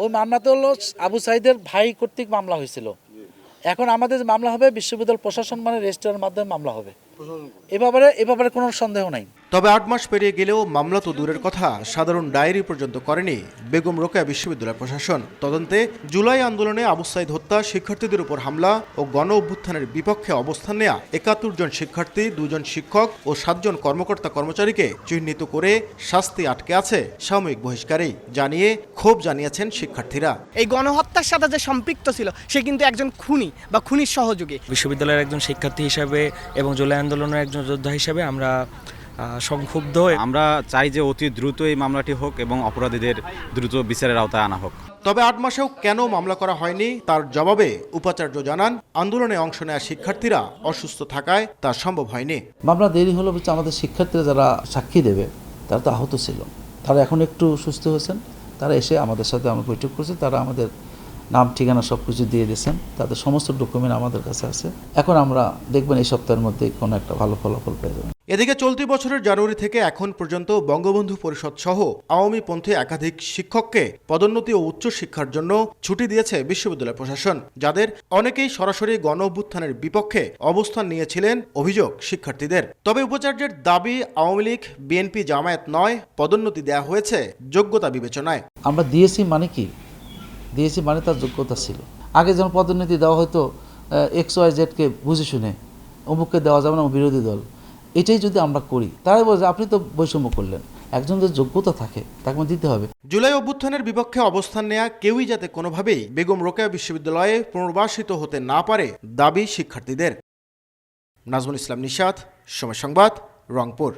ওই মামলাতে হলো আবু সাইদের ভাই কর্তৃক মামলা হয়েছিল। এখন আমাদের মামলা হবে বিশ্ববিদ্যালয় প্রশাসন মানে রেজিস্ট্রারের মাধ্যমে মামলা হবে। এ ব্যাপারে এ ব্যাপারে কোনো সন্দেহ নাই। তবে আট মাস পেরিয়ে গেলেও মামলা তো দূরের কথা। সাধারণ ডায়েরি পর্যন্ত করেনি বেগম রোকেয়া বিশ্ববিদ্যালয় প্রশাসন। তদন্তে জুলাই আন্দোলনে আবু সাইদ হত্যা শিক্ষার্থীদের উপর হামলা ও গণ অভ্যুত্থানের বিপক্ষে অবস্থান নেয়া একাত্তর জন শিক্ষার্থী দুজন শিক্ষক ও সাতজন কর্মকর্তা কর্মচারীকে চিহ্নিত করে শাস্তি আটকে আছে সাময়িক বহিষ্কারেই জানিয়ে ক্ষোভ জানিয়েছেন শিক্ষার্থীরা। এই গণহত্যার সাথে যে সম্পৃক্ত ছিল সে কিন্তু একজন খুনি বা খুনির সহযোগী। বিশ্ববিদ্যালয়ের একজন শিক্ষার্থী হিসাবে এবং জুলাই আন্দোলনের একজন যোদ্ধা হিসাবে আমরা সংক্ষুব্ধ। আমরা চাই যে অতি দ্রুত এই মামলাটি হোক এবং অপরাধীদের দ্রুত বিচারের আওতায় আনা হোক। তবে আট মাসেও কেন মামলা করা হয়নি তার জবাবে উপাচার্য জানান আন্দোলনে অংশ নেওয়া শিক্ষার্থীরা অসুস্থ থাকায় তা সম্ভব হয়নি। মামলা দেরি হলো হচ্ছে আমাদের শিক্ষার্থীরা যারা সাক্ষী দেবে তারা তো আহত ছিল। তারা এখন একটু সুস্থ হয়েছেন তারা এসে আমাদের সাথে আমরা বৈঠক করছি তারা আমাদের নাম ঠিকানা সব কিছু দিয়ে দিয়েছেন তাদের সমস্ত ডকুমেন্ট আমাদের কাছে আছে। এখন আমরা দেখবেন এই সপ্তাহের মধ্যে কোনো একটা ভালো ফলাফল পেয়ে যাবেন। এদিকে চলতি বছরের জানুয়ারি থেকে এখন পর্যন্ত বঙ্গবন্ধু পরিষদ সহ আওয়ামী পন্থী একাধিক শিক্ষককে পদোন্নতি ও উচ্চশিক্ষার জন্য ছুটি দিয়েছে বিশ্ববিদ্যালয় প্রশাসন, যাদের অনেকেই সরাসরি গণ অভ্যুত্থানের বিপক্ষে অবস্থান নিয়েছিলেন অভিযোগ শিক্ষার্থীদের। তবে উপাচার্যের দাবি, আওয়ামী লীগ, বিএনপি জামায়াত নয়, পদোন্নতি দেওয়া হয়েছে যোগ্যতা বিবেচনায়। আমরা দিয়েছি মানে কি? দিয়েছি মানে তার যোগ্যতা ছিল। আগে যেমন পদোন্নতি দেওয়া হয়তো এক্স, ওয়াই জেডকে বুঝে শুনে, অমুককে দেওয়া যাবে না বিরোধী দল। এটাই যদি আমরা করি তারাই বলছে, আপনি তো বৈষম্য করলেন। একজন যে যোগ্যতা থাকে, তাকে দিতে হবে। জুলাই অভ্যুত্থানের বিপক্ষে অবস্থান নেয়া কেউই যাতে কোনোভাবেই বেগম রোকেয়া বিশ্ববিদ্যালয়ে পুনর্বাসিত হতে না পারে দাবি শিক্ষার্থীদের। নাজমুল ইসলাম নিশাত, সময় সংবাদ, রংপুর।